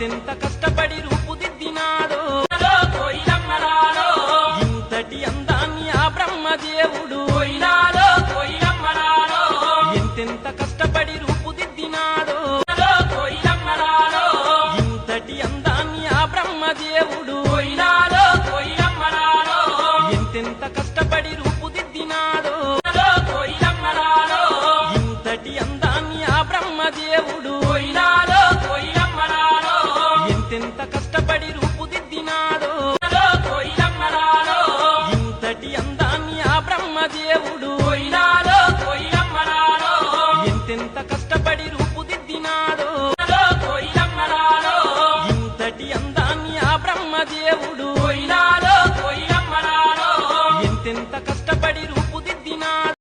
ఎంతెంత కష్టపడి రూపుదిద్దినాడో ఇంతటి అందాన్ని ఆ బ్రహ్మదేవుడు ఎంతెంత కష్టపడి రూపుదిద్దినాడో ఇంతటి అందాన్ని ఆ బ్రహ్మదేవుడు ఎంతెంత కష్టపడి రూపుది కష్టపడి రూపుదిద్దినాడు ఇంతటి అందాన్ని ఆ బ్రహ్మదేవుడు ఎంతెంత కష్టపడి రూపుదిద్దినాడు ఇంతటి అందాన్ని ఆ బ్రహ్మదేవుడు ఎంతెంత కష్టపడి రూపుదిద్దినాడు